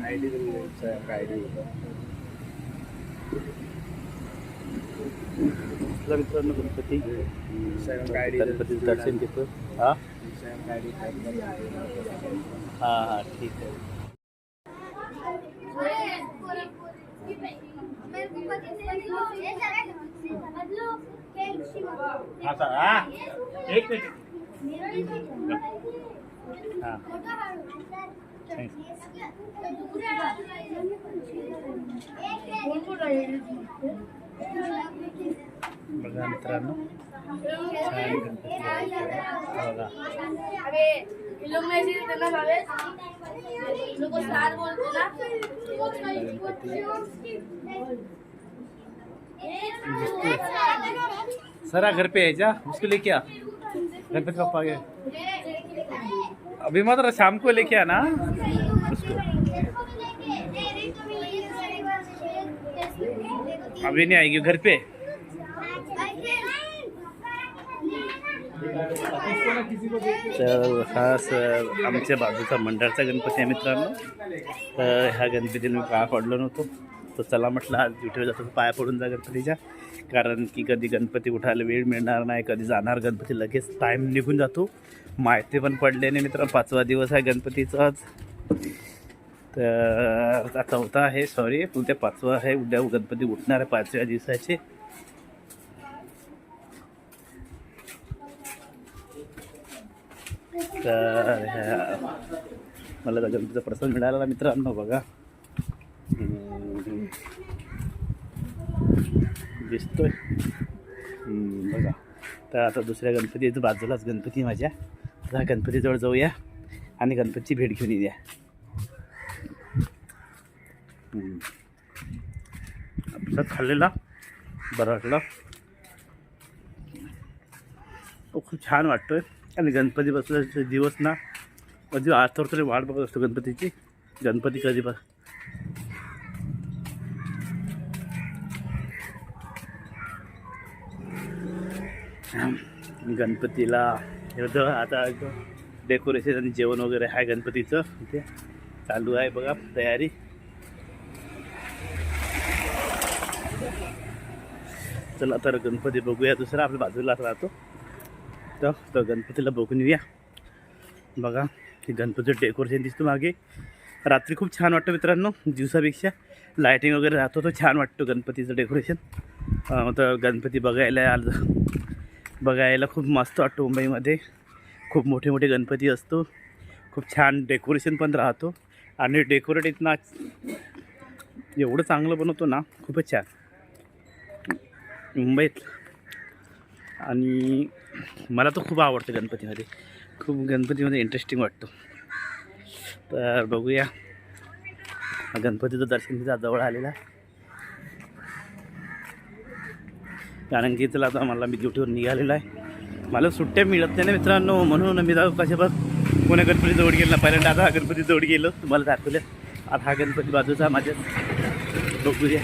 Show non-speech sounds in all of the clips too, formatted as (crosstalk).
I D I D आपल्या मित्रांनो गणपती गणपतीचं दर्शन घेतो हा? हा हा ठीक आहे. हा सर हा. एक मिनिट. हा. बघा मित्रांनो छान गणपती आहे. बघा अबे ये लोग में ऐसे करना sabes लोग को साथ बोलते ना. सरा घर पे है जा उसको लेके आ गणपति बप्पा के अभी मत शाम को लेके आना। उसको अभी नहीं आएगी घर पे। तर हा सर आमच्या बाजूचा मंडळाचा गणपती आहे मित्रांनो. तर ह्या गणपतीला मी पाया पडलो नव्हतो. तर चला म्हटलं आज विठ्ठल जातो पाया पडून जा गणपतीच्या. कारण की कधी गणपती उठायला वेळ मिळणार नाही कधी जाणार गणपती लगेच टाईम निघून जातो. माहिती पण पडले नाही मित्र पाचवा दिवस आहे गणपतीचाच तर चौथा आहे सॉरी उद्या पाचवा आहे. उद्या गणपती उठणार आहे पाचव्या दिवसाचे. तर ह्या मला गणपतीचा प्रसाद मिळाला मित्रांनो बघा. दिसतोय. बघा. तर आता दुसऱ्या गणपतीच्या बाजूलाच गणपती माझ्या. तर गणपतीजवळ जाऊया आणि गणपतीची भेट घेऊन येऊया. आपलं खाल्लेला बरं वाटलं तो खूप छान वाटतोय. आणि गणपती बसल्याचे दिवस ना म्हणजे कधी आतवर तरी वाट बघत असतो गणपतीची. गणपती कधी बस गणपतीला. हे आता डेकोरेशन आणि जेवण वगैरे आहे गणपतीचं. इथे चालू आहे बघा तयारी. चला तर गणपती बघूया दुसरा. आपल्या बाजूलाच राहतो. तर तो गणपतीला बघून येऊया. बघा गणपतीचं डेकोरेशन दिसतो मागे. रात्री खूप छान वाटतं मित्रांनो दिवसापेक्षा. लायटिंग वगैरे राहतो तो छान वाटतो गणपतीचं डेकोरेशन तर गणपती बघायला आलं बघायला खूप मस्त वाटतो मुंबईमध्ये. खूप मोठे मोठे गणपती असतो. खूप छान डेकोरेशन पण राहतो. आणि डेकोरेट इतना एवढं चांगलं बनवतो ना खूपच छान. मुंबईत. आणि मला तर खूप आवडतं गणपतीमध्ये. खूप गणपतीमध्ये इंटरेस्टिंग वाटतो. तर बघूया. गणपतीचं दर्शन तिथं जवळ आलेलं आहे कारण की चला आता मला मी ड्युटीवर निघालेला आहे. मला सुट्ट्या मिळत नाही ना मित्रांनो. म्हणून मी जाऊ कशापास पुण्या पुणे गणपती जवळ गेला. पहिल्यांदा आता हा गणपती जवळ गेलो. तुम्हाला दाखवलं. आता हा गणपती बाजूचा माझ्या. बघूया.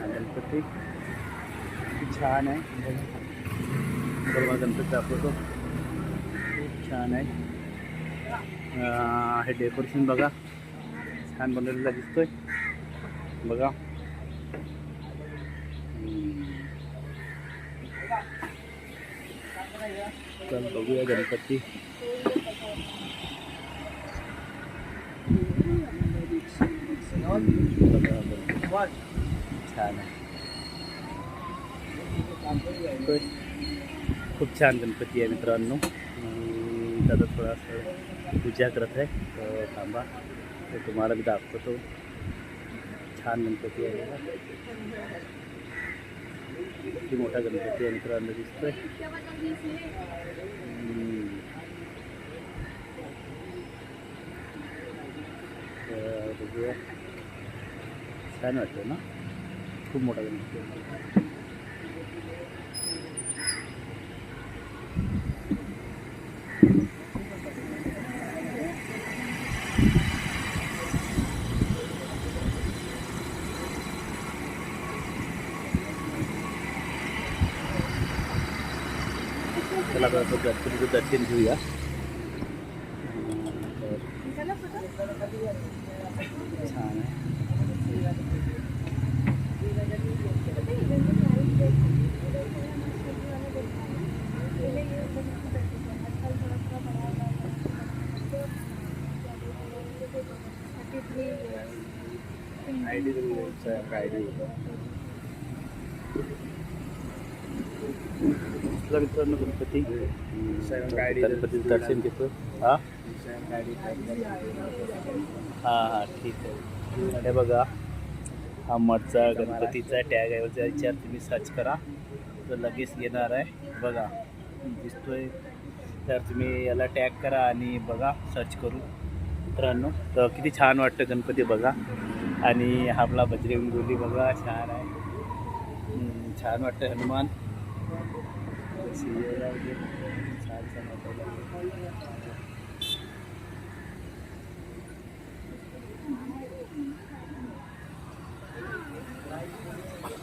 गणपती. छान आहे. गणपती दाखवतो छान आहे. हे डेकोरेशन बघा. छान बनवलेला दिसतोय. बघा. चल बघूया गणपती. छान आहे. खूप छान गणपती आहे मित्रांनो. अं, त्याचा थोडासा पूजा करत आहे. तर थांबा. तर तुम्हाला मी दाखवतो. छान गणपती आहे. किती मोठा गणपती आहे मित्रांनो दिसतोय. बघूया. छान वाटतं ना? खूप मोठा गणपती लागला चला आता आपण दर्शन घेऊया छान आहे आय डी आय मित्रांनो गणपती. गणपतीचं दर्शन घेतो हा? हां हां ठीक आहे. हे बघा हा मठचा गणपतीचा टॅग आहे. याच्यावर तुम्ही सर्च करा. तर लगेच येणार आहे. बघा दिसतोय. तर तुम्ही याला टॅग करा आणि बघा सर्च करू. मित्रांनो तर किती छान वाटतं गणपती बघा. आणि हा आपला बजरंग बघा छान आहे. छान वाटतं हनुमान.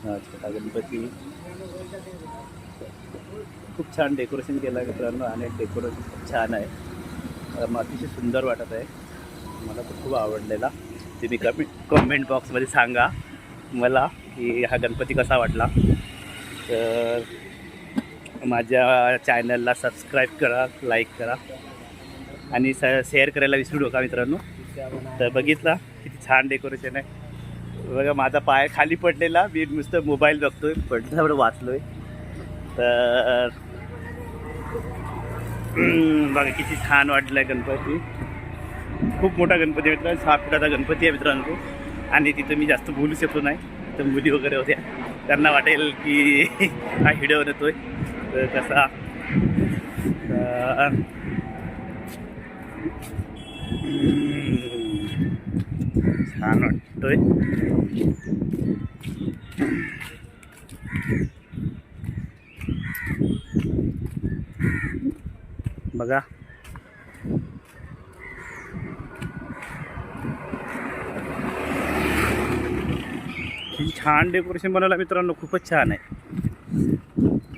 हा छोटा गणपती खूप छान डेकोरेशन केलं आहे मित्रांनो आणि डेकोरेशन खूप छान आहे. अतिशय सुंदर वाटत आहे. मला तर खूप आवडलेला. तुम्ही कमेंट कमेंट बॉक्समध्ये सांगा मला की हा गणपती कसा वाटला. तर माझ्या चॅनलला सबस्क्राईब करा लाईक करा. आणि स शेअर करायला विसरू नका मित्रांनो. तर बघितला किती छान डेकोरेशन आहे. बघा माझा पाय खाली पडलेला मी नुसतं मोबाईल बघतोय पडल्यावर वाचलोय. तर बघा किती छान वाटलं गणपती. खूप मोठा गणपती आहे मित्रांनो सहा फुटाचा गणपती आहे मित्रांनो आणि तिथं मी जास्त बोलू शकतो नाही तर मुली वगैरे होत्या. त्यांना वाटेल की हा व्हिडिओ येतोय तर कसा? तर, छान वाटतोय. बघा. किती छान डेकोरेशन बनवलं मित्रांनो खूपच छान आहे.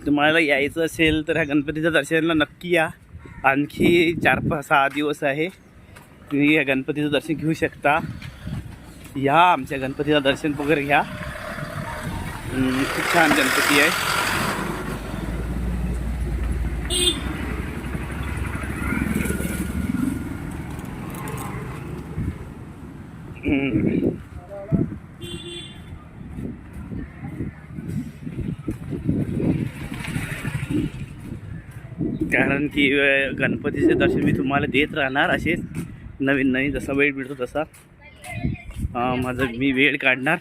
तुम्हाला यायचं असेल तर ह्या गणपतीच्या दर्शनाला नक्की या. आणखी चार पाच सहा दिवस आहे. तुम्ही या गणपतीचं दर्शन घेऊ शकता. या आमच्या गणपतीचं दर्शन वगैरे घ्या. खूप छान गणपती आहे हम्म. कारण की गणपतीचे दर्शन मी तुम्हाला देत राहणार असेच नवीन नवीन जसा वेळ मिळतो तसा. माझं मी वेळ काढणार.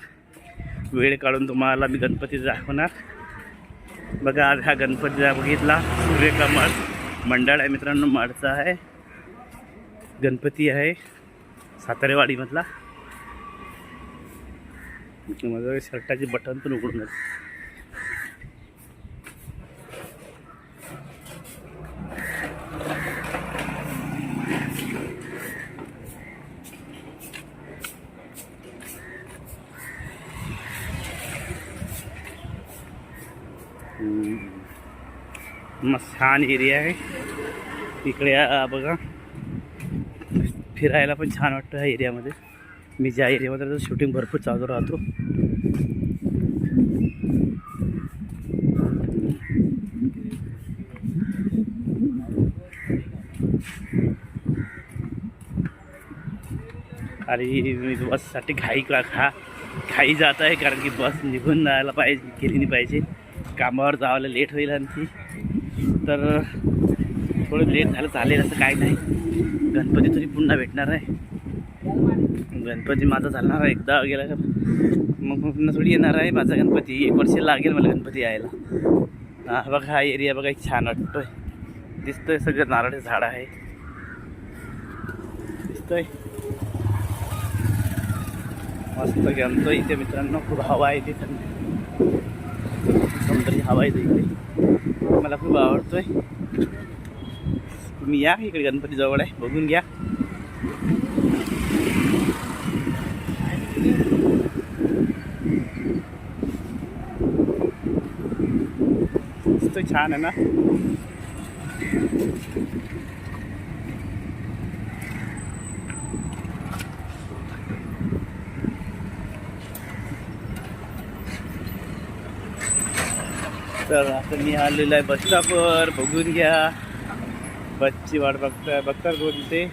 वेळ काढून तुम्हाला मी गणपती दाखवणार. बघा आज हा गणपती बघितला सूर्यकमळ मंडळ आहे मित्रांनो माडचा आहे. गणपती आहे सातारेवाडीमधला. माझं शर्टाचे बटन पण उघडून छान एरिया आहे. इकडे बघा. फिरायला पण छान वाटतं ह्या एरियामध्ये. मी ज्या एरियामध्ये शूटिंग भरपूर चालू राहतो. आणि मी बससाठी घाई का खा घाई जात आहे कारण की बस निघून जायला पाहिजे गेली नाही पाहिजे. कामावर जायला लेट होईल आणखी. तर थोडं लेट झालं चालेल असं काय नाही. गणपती तरी पुन्हा भेटणार आहे. गणपती माझा चालणार आहे एकदा गेला का? मग पुन्हा थोडी येणार आहे माझा गणपती. एक वर्ष लागेल मला गणपती यायला. हा बघा हा एरिया बघा एक छान वाटतोय. दिसतोय सगळं नारळाचं झाड आहे. दिसतोय. मस्त गणतो इथे मित्रांनो खूप हवा आहे तिथं. समुद्राची हवा आहे इकडे. मला खूप आवडतोय. तुम्ही या इकडे गणपती जवळ आहे. बघून घ्या. छान आहे ना? तर आता मी आलेलो आहे बसस्टॉपवर बघून घ्या. बसची वाट बघताय बघता कोणते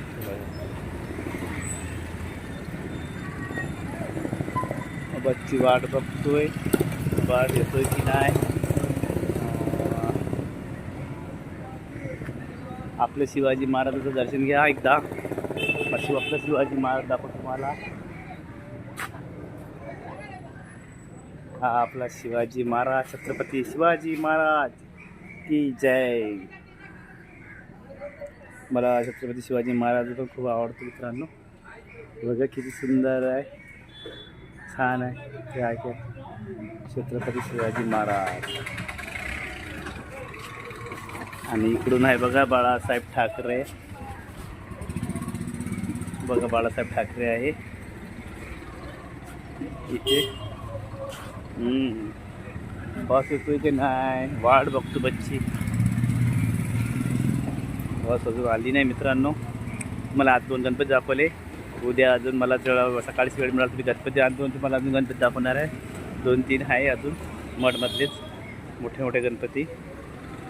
बसची वाट बघतोय. बस येतोय की नाही? आपलं शिवाजी महाराजाचं दर्शन घ्या एकदा. अशी आपलं शिवाजी महाराज दाखव तुम्हाला. हा आपला शिवाजी महाराज छत्रपती शिवाजी महाराज की जय. मला छत्रपती शिवाजी महाराज पण खूप आवडतो मित्रांनो. बघा किती सुंदर आहे. छान आहे. ते आहे छत्रपती शिवाजी महाराज. आणि इकडून आहे बघा बाळासाहेब ठाकरे. बघा बाळासाहेब ठाकरे आहे. इथे. बस येतोय की नाही. वाट बघतो बच्ची. बस अजून आली नाही मित्रांनो. मला आज दोन गणपती दाखवले. उद्या अजून मला जर सकाळीच वेळ मिळाला तुम्ही गणपती आणतो तुम्हाला अजून गणपती दाखवणार आहे. दोन तीन आहे अजून मठमधलेच. मोठे मोठे गणपती.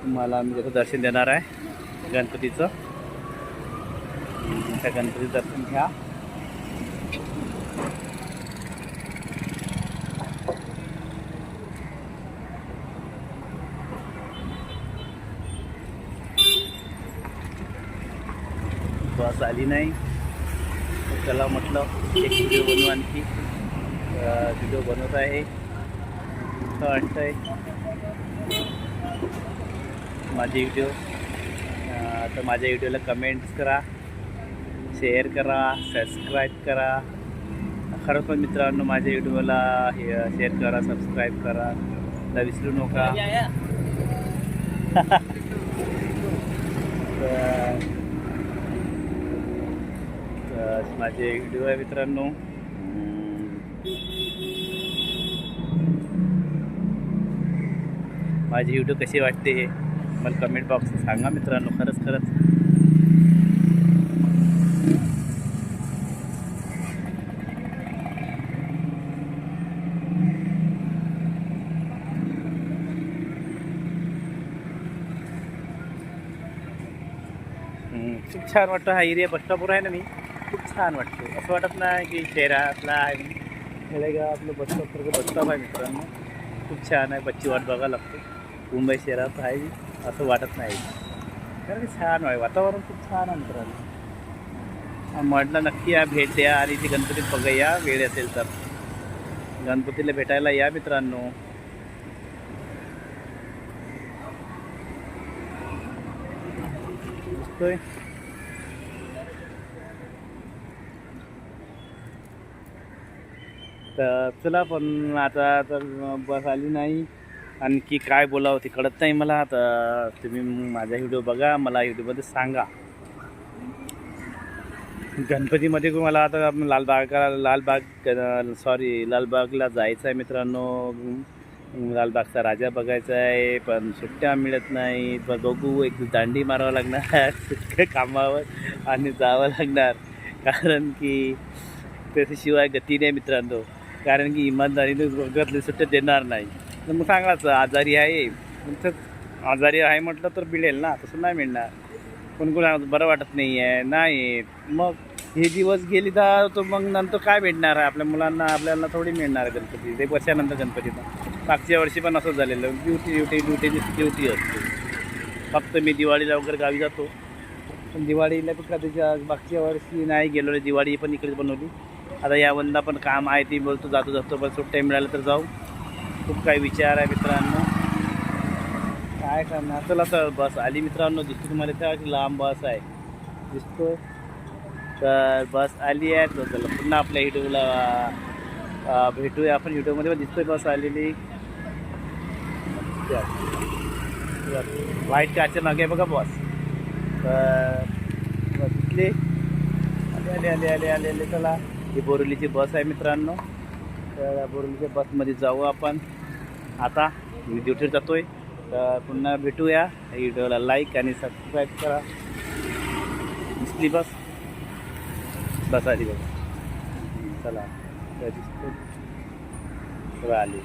तुम्हाला आम्ही त्याचं दर्शन देणार आहे गणपतीचं. त्या गणपतीचं दर्शन घ्या बस आली नाही. तर त्याला म्हटलं एक व्हिडिओ बनवू आणखी. व्हिडिओ बनवत आहे. असं वाटतंय. माझे व्हिडिओ तर माझ्या व्हिडिओला कमेंट्स करा. शेअर करा. सबस्क्राईब करा. खरंच पण मित्रांनो माझ्या व्हिडिओला शेअर करा सबस्क्राईब करा. ला विसरू नका. (laughs) तर माझे व्हिडिओ आहे मित्रांनो. माझी व्हिडिओ कशी वाटते मला कमेंट बॉक्स सांगा मित्रांनो खरंच खरंच. खूप छान वाटतं हा एरिया बस स्टॉपवर आहे ना मी. खूप छान वाटतं असं वाटत नाही की शहरातला आहे. खेडेगाव आपलं बस स्टॉपसारखं आहे मित्रांनो. खूप छान आहे. बच्ची वाट बघायला लागतो. मुंबई शहरात आहे. असं वाटत नाही. कारण की छान आहे. वातावरण खूप छान आहे मित्रांनो. म्हटलं नक्की या भेट द्या आणि ती बघा या वेळ असेल तर. गणपतीला भेटायला या मित्रांनो. दिसतोय तर चला पण आता तर बस आली नाही. आणखी काय बोलावं ते कळत नाही मला. तर तुम्ही माझा व्हिडिओ बघा मला युट्यूबमध्ये सांगा. गणपतीमध्ये मला आता लालबागला लालबाग सॉरी लालबागला जायचं आहे मित्रांनो. लालबागचा राजा बघायचा आहे पण सुट्ट्या मिळत नाही. पण बघू एक दांडी मारावं लागणार (laughs) कामावर आणि जावं लागणार. कारण की त्याच्याशिवाय गती नाही मित्रांनो. कारण की इमानदारीने घरातले सुट्ट्या देणार नाही. तर मग सांगायचं आजारी आहे. तुमचं आजारी आहे म्हटलं तर मिळेल ना तसं नाही मिळणार. कोण कोण बरं वाटत नाही आहे नाही. मग हे दिवस गेली तर तो मग नंतर काय भेटणार आहे? आपल्या मुलांना आपल्याला थोडी मिळणार आहे गणपती. एक वर्षानंतर गणपतीचा मागच्या वर्षी पण असं झालेलं. ड्युटी ड्युटी ड्युटीची ड्युटी असते. फक्त मी दिवाळीला वगैरे गावी जातो. पण दिवाळीला पण कधीच्या मागच्या वर्षी नाही गेलो दिवाळी पण इकडेच बनवली. आता या बंदा पण काम आहे ती बोलतो जातो जातो पण सुट्ट्या मिळालं तर जाऊ. खूप काही विचार आहे मित्रांनो. काय करणार? चला तर बस आली मित्रांनो दिसतो तुम्हाला त्या लांब बस आहे. दिसतो. तर बस आली आहे तर चला पुन्हा आपल्या युट्यूबला भेटूया आपण युट्यूबमध्ये पण दिसतोय बस आलेली. व्हाईट कारच्या मागे बघा बस. तर बस आले आले आले आले आले चला. ही बोरिवलीची बस आहे मित्रांनो. तर बोरिवलीच्या बसमध्ये जाऊ आपण. आता मी ड्युटीवर जातोय. तर पुन्हा भेटूया. व्हिडिओला लाईक आणि सबस्क्राईब करा. दिसली बस? बस आली बघा. चला. दिसतो. आली.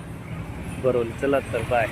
बरोबर. चला तर बाय